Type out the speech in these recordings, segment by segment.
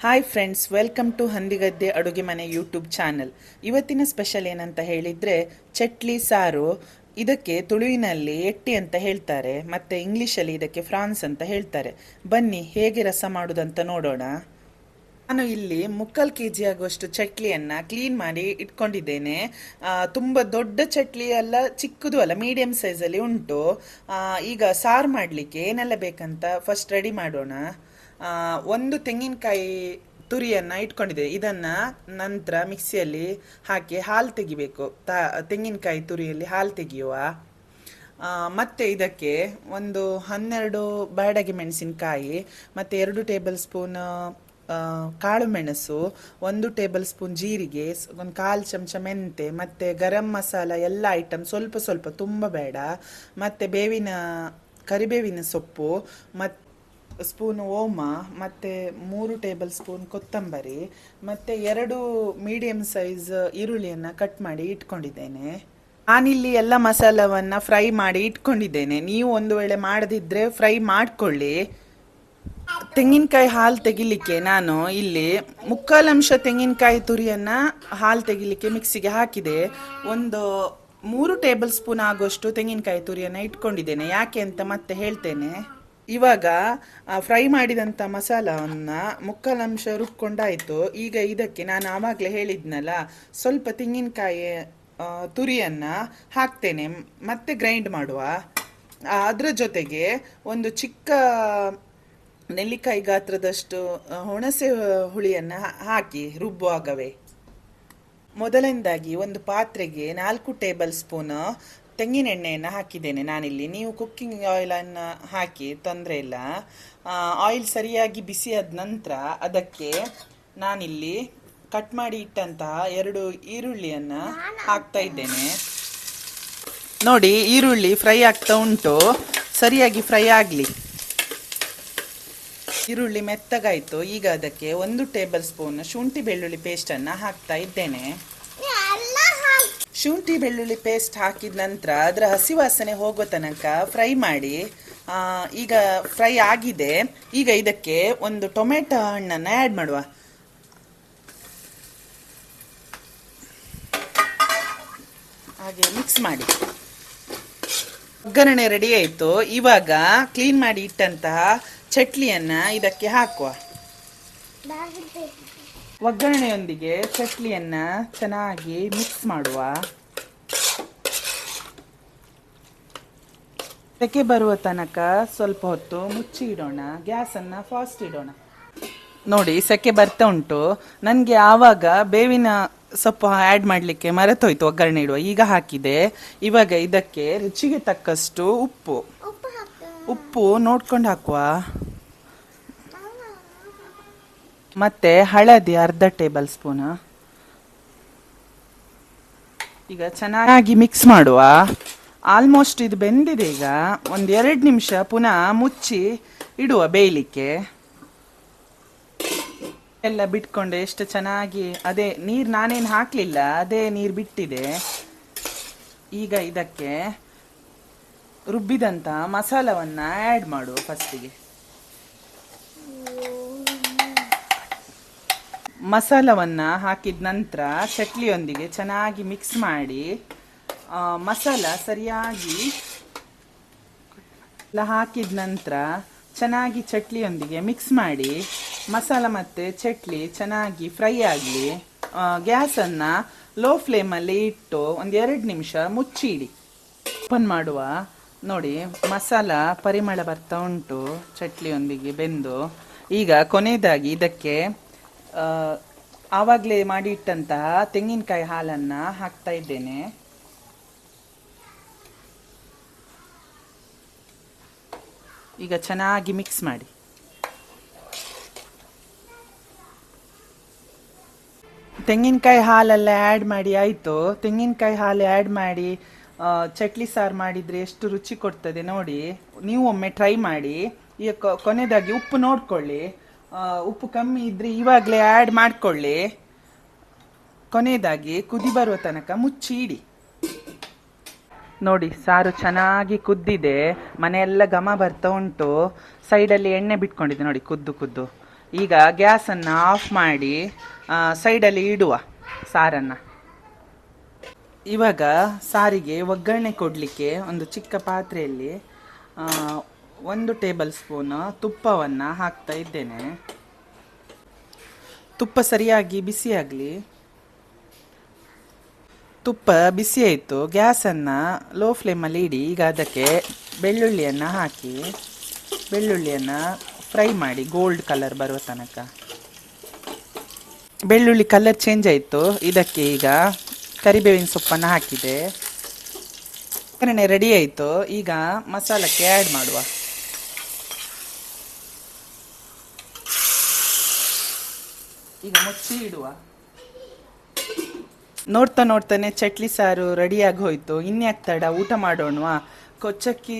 Hi friends welcome to Handigadde ಅಡುಗೆ ಮನೆ YouTube channel ಇವತ್ತಿನ ಸ್ಪೆಷಲ್ ಏನಂತ ಹೇಳಿದರೆ ಚಟ್ಲಿ ಸಾರು ಇದಕ್ಕೆ ತುಳುವಿನಲ್ಲಿ ಎಟ್ಟಿ ಅಂತ ಹೇಳ್ತಾರೆ ಮತ್ತು ಇಂಗ್ಲೀಷಲ್ಲಿ ಇದಕ್ಕೆ ಫ್ರಾನ್ಸ್ ಅಂತ ಹೇಳ್ತಾರೆ ಬನ್ನಿ ಹೇಗೆ ರಸ ಮಾಡೋದಂತ ನೋಡೋಣ ನಾನು ಇಲ್ಲಿ ಮುಕ್ಕಾಲು ಕೆ ಜಿ ಆಗುವಷ್ಟು ಚಟ್ಲಿಯನ್ನು ಕ್ಲೀನ್ ಮಾಡಿ ಇಟ್ಕೊಂಡಿದ್ದೇನೆ ತುಂಬ ದೊಡ್ಡ ಚಟ್ಲಿ ಅಲ್ಲ ಚಿಕ್ಕದು ಅಲ್ಲ ಮೀಡಿಯಮ್ ಸೈಜಲ್ಲಿ ಉಂಟು ಈಗ ಸಾರು ಮಾಡಲಿಕ್ಕೆ ಏನೆಲ್ಲ ಬೇಕಂತ ಫಸ್ಟ್ ರೆಡಿ ಮಾಡೋಣ ಒಂದು ತೆಂಗಿನಕಾಯಿ ತುರಿಯನ್ನು ಇಟ್ಕೊಂಡಿದೆ. ಇದನ್ನು ನಂತರ ಮಿಕ್ಸಿಯಲ್ಲಿ ಹಾಕಿ ಹಾಲು ತೆಗಿಬೇಕು. ತ, ತೆಂಗಿನಕಾಯಿ ತುರಿಯಲ್ಲಿ ಹಾಲು ತೆಗೆಯುವ. ಮತ್ತು ಇದಕ್ಕೆ ಒಂದು ಹನ್ನೆರಡು ಬಾಡಗೆ ಮೆಣಸಿನಕಾಯಿ, ಮತ್ತು ಎರಡು ಟೇಬಲ್ ಸ್ಪೂನ್ ಕಾಳು ಮೆಣಸು, ಒಂದು ಟೇಬಲ್ ಸ್ಪೂನ್ ಜೀರಿಗೆ ಒಂದು ಕಾಲು ಚಮಚ ಮೆಂತೆ, ಮತ್ತು ಗರಂ ಮಸಾಲ ಎಲ್ಲ ಐಟಮ್ ಸ್ವಲ್ಪ ಸ್ವಲ್ಪ ತುಂಬ ಬೇಡ. ಮತ್ತು ಬೇವಿನ, ಕರಿಬೇವಿನ ಸೊಪ್ಪು ಮತ್ತು ಸ್ಪೂನ್ ಓಮ, ಮತ್ತು ಮೂರು ಟೇಬಲ್ ಸ್ಪೂನ್ ಕೊತ್ತಂಬರಿ, ಮತ್ತು ಎರಡು ಮೀಡಿಯಮ್ ಸೈಜ್ ಈರುಳ್ಳಿಯನ್ನು ಕಟ್ ಮಾಡಿ ಇಟ್ಕೊಂಡಿದ್ದೇನೆ. ನಾನಿಲ್ಲಿ ಎಲ್ಲ ಮಸಾಲವನ್ನು ಫ್ರೈ ಮಾಡಿ ಇಟ್ಕೊಂಡಿದ್ದೇನೆ. ನೀವು ಒಂದು ವೇಳೆ ಮಾಡದಿದ್ದರೆ ಫ್ರೈ ಮಾಡಿಕೊಳ್ಳಿ. ತೆಂಗಿನಕಾಯಿ ಹಾಲು ತೆಗಿಲಿಕ್ಕೆ ನಾನು ಇಲ್ಲಿ ಮುಕ್ಕಾಲಂಶ ತೆಂಗಿನಕಾಯಿ ತುರಿಯನ್ನು ಹಾಲು ತೆಗಿಲಿಕ್ಕೆ ಮಿಕ್ಸಿಗೆ ಹಾಕಿದೆ. ಒಂದು ಮೂರು ಟೇಬಲ್ ಸ್ಪೂನ್ ಆಗುವಷ್ಟು ತೆಂಗಿನಕಾಯಿ ತುರಿಯನ್ನು ಇಟ್ಕೊಂಡಿದ್ದೇನೆ. ಯಾಕೆ ಅಂತ ಮತ್ತೆ ಹೇಳ್ತೇನೆ. ಇವಾಗ ಫ್ರೈ ಮಾಡಿದಂಥ ಮಸಾಲವನ್ನು ಮುಕ್ಕಾಲಂಶ ರುಬ್ಕೊಂಡಾಯಿತು. ಈಗ ಇದಕ್ಕೆ ನಾನು ಆವಾಗಲೇ ಹೇಳಿದ್ನಲ್ಲ, ಸ್ವಲ್ಪ ತೆಂಗಿನಕಾಯಿ ತುರಿಯನ್ನು ಹಾಕ್ತೇನೆ. ಮತ್ತೆ ಗ್ರೈಂಡ್ ಮಾಡುವ. ಅದರ ಜೊತೆಗೆ ಒಂದು ಚಿಕ್ಕ ನೆಲ್ಲಿಕಾಯಿ ಗಾತ್ರದಷ್ಟು ಹುಣಸೆ ಹುಳಿಯನ್ನು ಹಾಕಿ ರುಬ್ಬುವಾಗವೇ ಮೊದಲನೇದಾಗಿ ಒಂದು ಪಾತ್ರೆಗೆ ನಾಲ್ಕು ಟೇಬಲ್ ಸ್ಪೂನ್ ತೆಂಗಿನ ಎಣ್ಣೆಯನ್ನು ಹಾಕಿದ್ದೇನೆ ನಾನಿಲ್ಲಿ. ನೀವು ಕುಕ್ಕಿಂಗ್ ಆಯಿಲನ್ನು ಹಾಕಿ, ತೊಂದರೆ ಇಲ್ಲ. ಆಯಿಲ್ ಸರಿಯಾಗಿ ಬಿಸಿಯಾದ ನಂತರ ಅದಕ್ಕೆ ನಾನಿಲ್ಲಿ ಕಟ್ ಮಾಡಿ ಇಟ್ಟಂತಹ ಎರಡು ಈರುಳ್ಳಿಯನ್ನು ಹಾಕ್ತಾ ಇದ್ದೇನೆ. ನೋಡಿ, ಈರುಳ್ಳಿ ಫ್ರೈ ಆಗ್ತಾ ಉಂಟು. ಸರಿಯಾಗಿ ಫ್ರೈ ಆಗಲಿ. ಈರುಳ್ಳಿ ಮೆತ್ತಗಾಯಿತು. ಈಗ ಅದಕ್ಕೆ ಒಂದು ಟೇಬಲ್ ಸ್ಪೂನ್ ಶುಂಠಿ ಬೆಳ್ಳುಳ್ಳಿ ಪೇಸ್ಟನ್ನು ಹಾಕ್ತಾ ಇದ್ದೇನೆ. ಶುಂಠಿ ಬೆಳ್ಳುಳ್ಳಿ ಪೇಸ್ಟ್ ಹಾಕಿದ ನಂತರ ಅದರ ಹಸಿ ವಾಸನೆ ಹೋಗೋ ತನಕ ಫ್ರೈ ಮಾಡಿ ಈಗ ಫ್ರೈ ಆಗಿದೆ, ಈಗ ಇದಕ್ಕೆ ಒಂದು ಟೊಮೆಟೊ ಹಣ್ಣನ್ನು ಆ್ಯಡ್ ಮಾಡುವ. ಹಾಗೆ ಮಿಕ್ಸ್ ಮಾಡಿ. ಒಗ್ಗರಣೆ ರೆಡಿ ಆಯಿತು. ಇವಾಗ ಕ್ಲೀನ್ ಮಾಡಿ ಇಟ್ಟಂತಹ ಚಟ್ಲಿಯನ್ನು ಇದಕ್ಕೆ ಹಾಕುವ. ಒಗ್ಗರಣೆಯೊಂದಿಗೆ ಚಟ್ಲಿಯನ್ನ ಚೆನ್ನಾಗಿ ಮಿಕ್ಸ್ ಮಾಡುವ. ಸೆಕೆ ಬರುವ ತನಕ ಸ್ವಲ್ಪ ಹೊತ್ತು ಮುಚ್ಚಿ ಇಡೋಣ. ಗ್ಯಾಸನ್ನು ಫಾಸ್ಟ್ ಇಡೋಣ. ನೋಡಿ ಸೆಕೆ ಬರ್ತಾ ಉಂಟು. ನನಗೆ ಆವಾಗ ಬೇವಿನ ಸೊಪ್ಪು ಆ್ಯಡ್ ಮಾಡಲಿಕ್ಕೆ ಮರೆತೋಯ್ತು ಒಗ್ಗರಣೆ ಇಡುವ. ಈಗ ಹಾಕಿದೆ. ಇವಾಗ ಇದಕ್ಕೆ ರುಚಿಗೆ ತಕ್ಕಷ್ಟು ಉಪ್ಪು. ಉಪ್ಪು ನೋಡ್ಕೊಂಡು ಹಾಕುವ. ಮತ್ತೆ ಹಳದಿ ಅರ್ಧ ಟೇಬಲ್ ಸ್ಪೂನ್. ಈಗ ಚೆನ್ನಾಗಿ ಮಿಕ್ಸ್ ಮಾಡುವ. ಆಲ್ಮೋಸ್ಟ್ ಇದು ಬೆಂದಿದೆ ಈಗ. ಒಂದು ಎರಡು ನಿಮಿಷ ಪುನಃ ಮುಚ್ಚಿ ಇಡುವ ಬೇಯಲಿಕ್ಕೆ. ಎಲ್ಲ ಬಿಟ್ಕೊಂಡು ಎಷ್ಟು ಚೆನ್ನಾಗಿ. ಅದೇ ನೀರು ನಾನೇನು ಹಾಕಲಿಲ್ಲ, ಅದೇ ನೀರು ಬಿಟ್ಟಿದೆ. ಈಗ ಇದಕ್ಕೆ ರುಬ್ಬಿದಂಥ ಮಸಾಲವನ್ನು ಆ್ಯಡ್ ಮಾಡುವ ಫಸ್ಟಿಗೆ ಮಸಾಲವನ್ನು ಹಾಕಿದ ನಂತರ ಚಟ್ಲಿಯೊಂದಿಗೆ ಚೆನ್ನಾಗಿ ಮಿಕ್ಸ್ ಮಾಡಿ ಮಸಾಲ ಸರಿಯಾಗಿ ಹಾಕಿದ ನಂತರ ಚೆನ್ನಾಗಿ ಚಟ್ಲಿಯೊಂದಿಗೆ ಮಿಕ್ಸ್ ಮಾಡಿ, ಮಸಾಲ ಮತ್ತು ಚಟ್ಲಿ ಚೆನ್ನಾಗಿ ಫ್ರೈ ಆಗಲಿ ಗ್ಯಾಸನ್ನು ಲೋ ಫ್ಲೇಮಲ್ಲಿ ಇಟ್ಟು ಒಂದು ಎರಡು ನಿಮಿಷ ಮುಚ್ಚಿಡಿ. ಓಪನ್ ಮಾಡುವ, ನೋಡಿ ಮಸಾಲ ಪರಿಮಳ ಬರ್ತಾ ಉಂಟು ಚಟ್ಲಿಯೊಂದಿಗೆ ಬೆಂದು. ಈಗ ಕೊನೆಯದಾಗಿ ಇದಕ್ಕೆ ಆವಾಗಲೇ ಮಾಡಿ ಇಟ್ಟಂತಹ ತೆಂಗಿನಕಾಯಿ ಹಾಲನ್ನು ಹಾಕ್ತಾ ಇದ್ದೇನೆ. ಈಗ ಚೆನ್ನಾಗಿ ಮಿಕ್ಸ್ ಮಾಡಿ. ತೆಂಗಿನಕಾಯಿ ಹಾಲೆಲ್ಲ ಆ್ಯಡ್ ಮಾಡಿ ಆಯಿತು. ತೆಂಗಿನಕಾಯಿ ಹಾಲು ಆ್ಯಡ್ ಮಾಡಿ ಚಟ್ಲಿ ಸಾರು ಮಾಡಿದರೆ ಎಷ್ಟು ರುಚಿ ಕೊಡ್ತದೆ ನೋಡಿ. ನೀವು ಒಮ್ಮೆ ಟ್ರೈ ಮಾಡಿ. ಈಗ ಕೊ- ಕೊನೆಯದಾಗಿ ಉಪ್ಪು ನೋಡ್ಕೊಳ್ಳಿ. ಉಪ್ಪು ಕಮ್ಮಿ ಇದ್ದರೆ ಇವಾಗಲೇ ಆ್ಯಡ್ ಮಾಡಿಕೊಳ್ಳಿ. ಕೊನೆಯದಾಗಿ ಕುದಿ ಬರುವ ತನಕ ಮುಚ್ಚಿ ಇಡಿ. ನೋಡಿ, ಸಾರು ಚೆನ್ನಾಗಿ ಕುದ್ದಿದೆ. ಮನೆಯೆಲ್ಲ ಘಮ ಬರ್ತಾ ಉಂಟು. ಸೈಡಲ್ಲಿ ಎಣ್ಣೆ ಬಿಟ್ಕೊಂಡಿದೆ ನೋಡಿ, ಕುದ್ದು ಕುದ್ದು. ಈಗ ಗ್ಯಾಸನ್ನು ಆಫ್ ಮಾಡಿ ಸೈಡಲ್ಲಿ ಇಡುವ ಸಾರನ್ನು. ಇವಾಗ ಸಾರಿಗೆ ಒಗ್ಗರಣೆ ಕೊಡಲಿಕ್ಕೆ ಒಂದು ಚಿಕ್ಕ ಪಾತ್ರೆಯಲ್ಲಿ ಒಂದು ಟೇಬಲ್ ಸ್ಪೂನ್ ತುಪ್ಪವನ್ನು ಹಾಕ್ತಾ ಇದ್ದೇನೆ. ತುಪ್ಪ ಸರಿಯಾಗಿ ಬಿಸಿಯಾಗಲಿ ತುಪ್ಪ ಬಿಸಿ ಆಯಿತು. ಗ್ಯಾಸನ್ನು ಲೋ ಫ್ಲೇಮಲ್ಲಿ ಇಡಿ. ಈಗ ಅದಕ್ಕೆ ಬೆಳ್ಳುಳ್ಳಿಯನ್ನು ಹಾಕಿ, ಬೆಳ್ಳುಳ್ಳಿಯನ್ನು ಫ್ರೈ ಮಾಡಿ ಗೋಲ್ಡ್ ಕಲರ್ ಬರುವ ತನಕ. ಬೆಳ್ಳುಳ್ಳಿ ಕಲರ್ ಚೇಂಜ್ ಆಯಿತು. ಇದಕ್ಕೆ ಈಗ ಕರಿಬೇವಿನ ಸೊಪ್ಪನ್ನು ಹಾಕಿದೆ. ಒಗ್ಗರಣೆ ರೆಡಿ ಆಯಿತು. ಈಗ ಮಸಾಲಕ್ಕೆ ಆ್ಯಡ್ ಮಾಡುವ. ಈಗ ಮುಚ್ಚಿ ಇಡುವ. ನೋಡ್ತಾ ನೋಡ್ತಾನೆ ಚಟ್ಲಿ ಸಾರು ರೆಡಿಯಾಗಿ ಹೋಯ್ತು. ಇನ್ಯಾಕ್ ತಡ? ಊಟ ಮಾಡೋಣವಾ? ಕೊಚ್ಚಕ್ಕಿ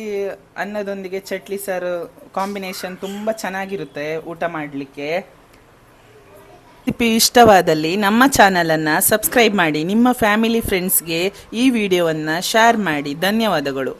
ಅನ್ನದೊಂದಿಗೆ ಚಟ್ಲಿ ಸಾರು ಕಾಂಬಿನೇಷನ್ ತುಂಬ ಚೆನ್ನಾಗಿರುತ್ತೆ ಊಟ ಮಾಡಲಿಕ್ಕೆ. ರೆಸಿಪಿ ಇಷ್ಟವಾದಲ್ಲಿ ನಮ್ಮ ಚಾನಲನ್ನು ಸಬ್ಸ್ಕ್ರೈಬ್ ಮಾಡಿ, ನಿಮ್ಮ ಫ್ಯಾಮಿಲಿ ಫ್ರೆಂಡ್ಸ್ಗೆ ಈ ವಿಡಿಯೋವನ್ನು ಶೇರ್ ಮಾಡಿ. ಧನ್ಯವಾದಗಳು.